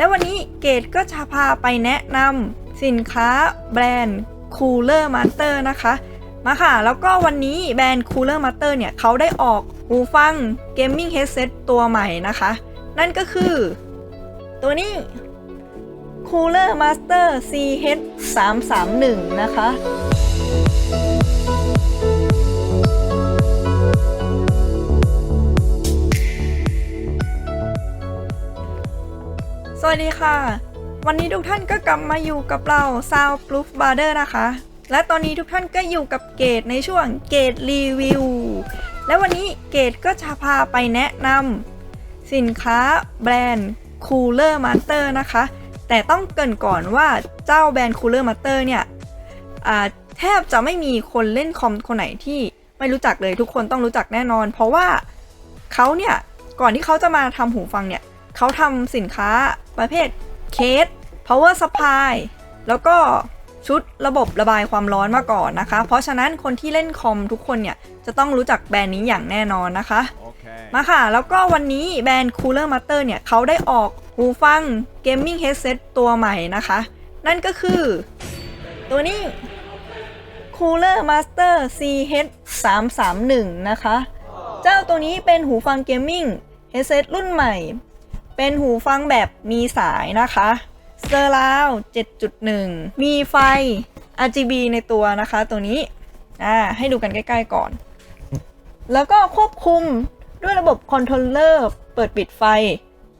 และวันนี้เกดก็จะพาไปแนะนำสินค้าแบรนด์ Cooler Master นะคะ มาค่ะ แล้วก็วันนี้แบรนด์ Cooler Master เนี่ยเขาได้ออกหูฟัง Gaming Headset ตัวใหม่นะคะ นั่นก็คือ ตัวนี้ Cooler Master CH 3 3 1 นะคะ สวัสดีค่ะ วันนี้ทุกท่านก็กลับมาอยู่กับเรา Soundproof b a r d e r นะคะ และตอนนี้ทุกท่านก็อยู่กับเกดในช่วงเกดรีวิว และวันนี้เกดก็จะพาไปแนะนำสินค้าแบรนด์ Cooler Master นะคะ แต่ต้องเกรินก่อนว่าเจ้าแบรนด์ Cooler Master เนี่ยแทบจะไม่มีคนเล่นคอมคนไหนที่ไม่รู้จักเลยทุกคนต้องรู้จักแน่นอน เพราะว่าเขาเนี่ยก่อนที่เขาจะมาทำหูฟังเนี่ย เขาทำสินค้าประเภทเคส power supply แล้วก็ชุดระบบระบายความร้อนมาก่อนนะคะ เพราะฉะนั้นคนที่เล่นคอมทุกคนเนี่ย จะต้องรู้จักแบรนด์นี้อย่างแน่นอนนะคะ Okay. มาค่ะ แล้วก็วันนี้แบรนด์ Cooler Master เนี่ยเขาได้ออกหูฟัง Gaming Headset ตัวใหม่นะคะ นั่นก็คือ ตัวนี้ Cooler Master CH 3 3 1นะคะ เจ้าตัวนี้เป็นหูฟัง Gaming Headset รุ่นใหม่ เป็นหูฟังแบบมีสายนะคะเซอร์ราว7.1 มีไฟ RGB ในตัวนะคะตัวนี้อ่าให้ดูกันใกล้ ๆ ก่อน แล้วก็ควบคุมด้วยระบบคอนโทรลเลอร์เปิดปิดไฟ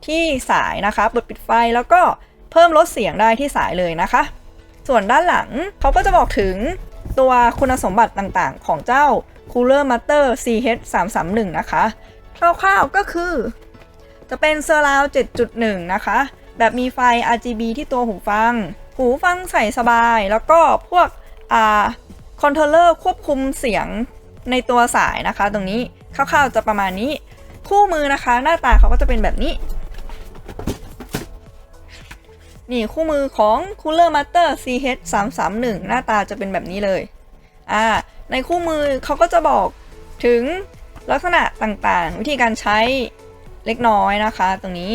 ที่สายนะคะ เปิดปิดไฟแล้วก็เพิ่มลดเสียงได้ที่สายเลยนะคะ ส่วนด้านหลังเขาก็จะบอกถึงตัวคุณสมบัติต่างๆ ของเจ้า Cooler Master CH 3 3 1 นะคะ คร่าวๆก็คือ จะเป็นเซอร์ราว7.1 นะคะ แบบมีไฟ RGB ที่ตัวหูฟัง หูฟังใส่สบาย แล้วก็พวกอ่าคอนโทรลเลอร์ควบคุมเสียงในตัวสายนะคะ ตรงนี้คร่าวๆจะประมาณนี้ คู่มือนะคะ หน้าตาเขาก็จะเป็นแบบนี้ นี่คู่มือของ Cooler Master CH 3 3 1หน้าตาจะเป็นแบบนี้เลยอ่าในคู่มือเขาก็จะบอกถึงลักษณะต่างๆ วิธีการใช้ เล็กน้อยนะคะ ตรงนี้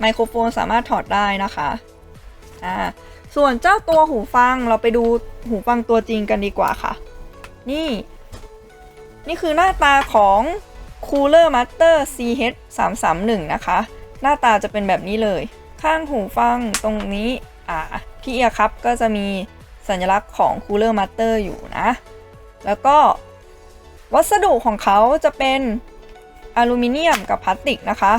ไมโครโฟนสามารถถอดได้นะคะอ่าส่วนเจ้าตัวหูฟังเราไปดูหูฟังตัวจริงกันดีกว่าค่ะ นี่ นี่คือหน้าตาของ Cooler Master CH 3 3 1นะคะ หน้าตาจะเป็นแบบนี้เลย ข้างหูฟังตรงนี้อ่าที่เอียครับก็จะมีสัญลักษณ์ของ Cooler Master อยู่นะ แล้วก็วัสดุของเขาจะเป็น อลูมิเนียมกับพลาสติกนะคะ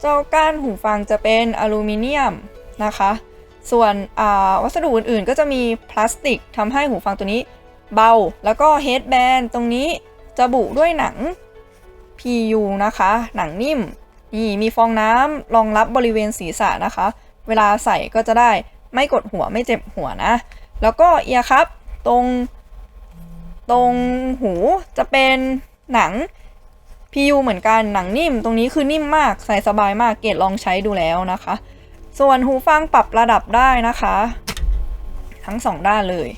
เจ้าก้านหูฟังจะเป็นอลูมิเนียมนะคะ ส่วนวัสดุอื่นๆ ก็จะมีพลาสติกทำให้หูฟังตัวนี้เบา แล้วก็เฮดแบนตรงนี้จะบุด้วยหนัง PU นะคะ หนังนิ่ม นี่มีฟองน้ำรองรับบริเวณศีรษะนะคะ เวลาใส่ก็จะได้ไม่กดหัวไม่เจ็บหัวนะ แล้วก็เอียร์ครับตรง ตรงหูจะเป็นหนัง PU เหมือนกันหนังนิ่ม ตรงนี้คือนิ่มมากใส่สบายมากเกดลองใช้ดูแล้วนะคะ ส่วนหูฟังปรับระดับได้นะคะ ทั้งสองด้านเลย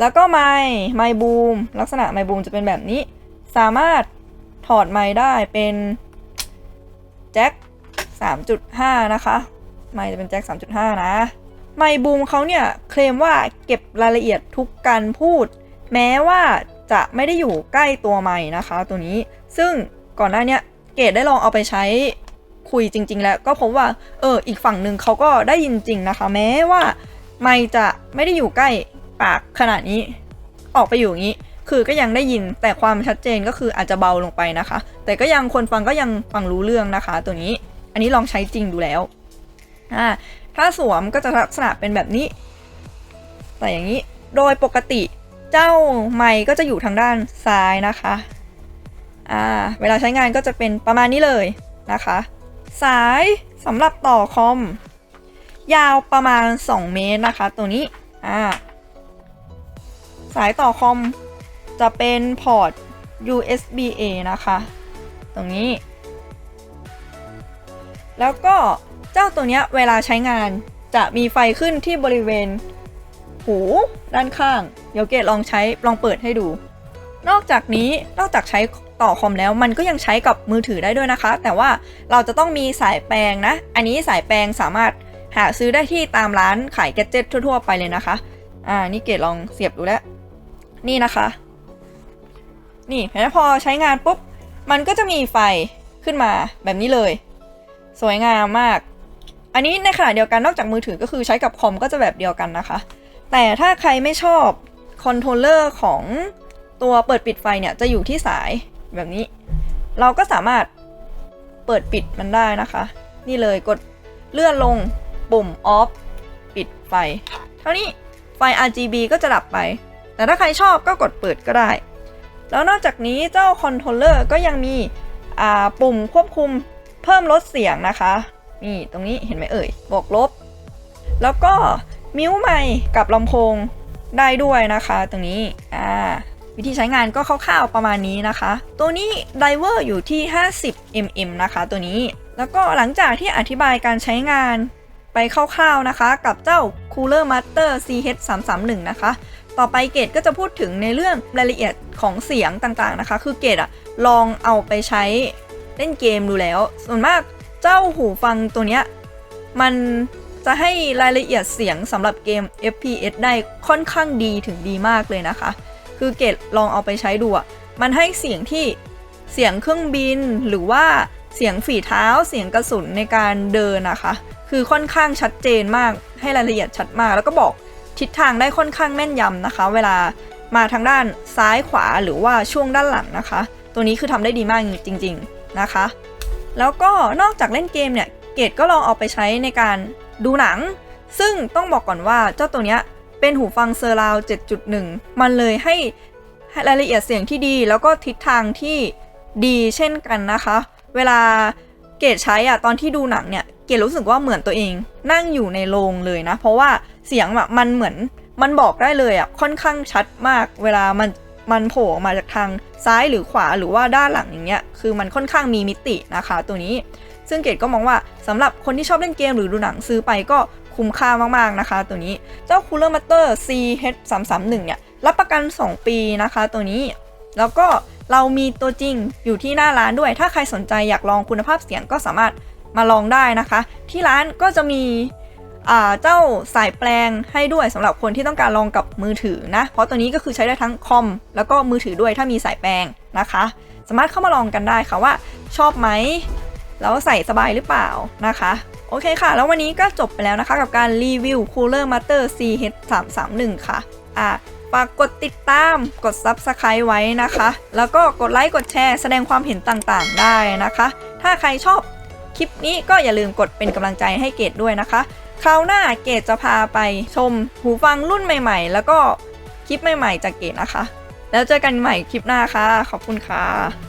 แล้วก็ไมค์ไมค์บูมลักษณะไมค์บูมจะเป็นแบบนี้ สามารถถอดไมค์ได้เป็นแจ็ค3.5 นะคะไมค์จะเป็นแจ็ค3.5 นะไมค์บูมเขาเนี่ยเคลมว่าเก็บรายละเอียดทุกการพูด แม้ว่าจะไม่ได้อยู่ใกล้ตัวไมค์นะคะ ตัวนี้ ซึ่งก่อนหน้านี้เกดได้ลองเอาไปใช้คุยจริง ๆ แล้วก็พบว่าเอออีกฝั่งหนึ่งเขาก็ได้ยินจริงนะคะ แม้ว่าไมค์จะไม่ได้อยู่ใกล้ปากขนาดนี้ ออกไปอยู่อย่างนี้ คือก็ยังได้ยินแต่ความชัดเจนก็คืออาจจะเบาลงไปนะคะ แต่ก็ยังคนฟังก็ยังฟังรู้เรื่องนะคะ ตัวนี้ อันนี้ลองใช้จริงดูแล้วอ่าถ้าสวมก็จะลักษณะเป็นแบบนี้ แต่อย่างนี้โดยปกติเจ้าไมค์ก็จะอยู่ทางด้านซ้ายนะคะ อ่าเวลาใช้งานก็จะเป็นประมาณนี้เลยนะคะ สายสำหรับต่อคอม ยาวประมาณ 2 เมตรนะคะ ตัวนี้อ่าสายต่อคอมจะเป็นพอร์ต USB A นะคะ ตรงนี้ แล้วก็เจ้าตัวเนี้ยเวลาใช้งานจะมีไฟขึ้นที่บริเวณหูด้านข้าง เดี๋ยวเกดลองใช้ลองเปิดให้ดู นอกจากนี้นอกจากใช้ต่อคอมแล้วมันก็ยังใช้กับมือถือได้ด้วยนะคะ แต่ว่าเราจะต้องมีสายแปลงนะ อันนี้สายแปลงสามารถหาซื้อได้ที่ตามร้านขายแกดเจิตทั่ว ๆ ไปเลยนะคะ อ่า นี่เกดลองเสียบดูแล้ว นี่นะคะ นี่เห็นพอใช้งานปุ๊บ มันก็จะมีไฟขึ้นมาแบบนี้เลย สวยงามมาก อันนี้ในขณะเดียวกันนอกจากมือถือก็คือใช้กับคอมก็จะแบบเดียวกันนะคะ แต่ถ้าใครไม่ชอบคอนโทรลเลอร์ของ ตัวเปิดปิดไฟเนี่ยจะอยู่ที่สายแบบนี้ เราก็สามารถเปิดปิดมันได้นะคะ นี่เลยกดเลื่อนลงปุ่ม off ปิดไฟ เท่านี้ไฟ RGB ก็จะดับไป แต่ถ้าใครชอบก็กดเปิดก็ได้ แล้วนอกจากนี้เจ้าคอนโทรลเลอร์ก็ยังมีปุ่มควบคุมเพิ่มลดเสียงนะคะ นี่ตรงนี้เห็นไหมเอ่ยบวกลบ แล้วก็มิวใหม่กับลำโพงได้ด้วยนะคะ ตรงนี้อ่า วิธีใช้งานก็คร่าวๆประมาณนี้นะคะ ตัวนี้ไดเวอร์อยู่ที่ 50 mm นะคะตัวนี้ แล้วก็หลังจากที่อธิบายการใช้งานไปคร่าวๆนะคะ กับเจ้า Cooler Master CH331 นะคะ ต่อไปเกดก็จะพูดถึงในเรื่องรายละเอียดของเสียงต่างๆนะคะ คือเกดอะลองเอาไปใช้เล่นเกมดูแล้ว ส่วนมากเจ้าหูฟังตัวเนี้ยมันจะให้รายละเอียดเสียงสำหรับเกม FPS ได้ค่อนข้างดีถึงดีมากเลยนะคะ คือเกดลองเอาไปใช้ดูอะมันให้เสียงที่เสียงเครื่องบินหรือว่าเสียงฝีเท้าเสียงกระสุนในการเดินนะคะ คือค่อนข้างชัดเจนมากให้รายละเอียดชัดมาก แล้วก็บอกทิศทางได้ค่อนข้างแม่นยำนะคะ เวลามาทางด้านซ้ายขวาหรือว่าช่วงด้านหลังนะคะ ตัวนี้คือทำได้ดีมากจริง ๆนะคะ แล้วก็นอกจากเล่นเกมเนี่ยเกดก็ลองเอาไปใช้ในการดูหนัง ซึ่งต้องบอกก่อนว่าเจ้าตัวเนี้ย เป็นหูฟังเซอร์ราว 7.1 มันเลยให้รายละเอียดเสียงที่ดี แล้วก็ทิศทางที่ดีเช่นกันนะคะ เวลาเกดใช้อะตอนที่ดูหนังเนี่ย เกดรู้สึกว่าเหมือนตัวเอง นั่งอยู่ในโรงเลยนะ เพราะว่าเสียงอะมันเหมือนมันบอกได้เลยอะค่อนข้างชัดมาก เวลามันมันโผล่มาจากทางซ้ายหรือขวาหรือว่าด้านหลังอย่างเงี้ยคือมันค่อนข้างมีมิตินะคะ ตัวนี้ ซึ่งเกดก็มองว่าสำหรับคนที่ชอบเล่นเกมหรือดูหนังซื้อไปก็ คุ้มค่ามากๆนะคะ ตัวนี้เจ้า Cooler Master CH331 เนี่ยรับประกัน 2 ปีนะคะ ตัวนี้ แล้วก็เรามีตัวจริงอยู่ที่หน้าร้านด้วย ถ้าใครสนใจอยากลองคุณภาพเสียงก็สามารถมาลองได้นะคะ ที่ร้านก็จะมีเจ้าสายแปลงให้ด้วยสำหรับคนที่ต้องการลองกับมือถือนะ เพราะตัวนี้ก็คือใช้ได้ทั้งคอมแล้วก็มือถือด้วยถ้ามีสายแปลงนะคะ สามารถเข้ามาลองกันได้ค่ะว่าชอบไหม แล้วใส่สบายหรือเปล่านะคะ โอเคค่ะ แล้ววันนี้ก็จบไปแล้วนะคะ กับการรีวิว Cooler Master CH331 ค่ะ อะฝากกดติดตามกด Subscribe ไว้นะคะ แล้วก็กดไลค์กดแชร์แสดงความเห็นต่างๆ ได้นะคะ ถ้าใครชอบคลิปนี้ก็อย่าลืมกดเป็นกำลังใจให้เกดด้วยนะคะคราวหน้าเกดจะพาไปชมหูฟังรุ่นใหม่ๆ แล้วก็คลิปใหม่ๆ จากเกดนะคะ แล้วเจอกันใหม่คลิปหน้าค่ะ ขอบคุณค่ะ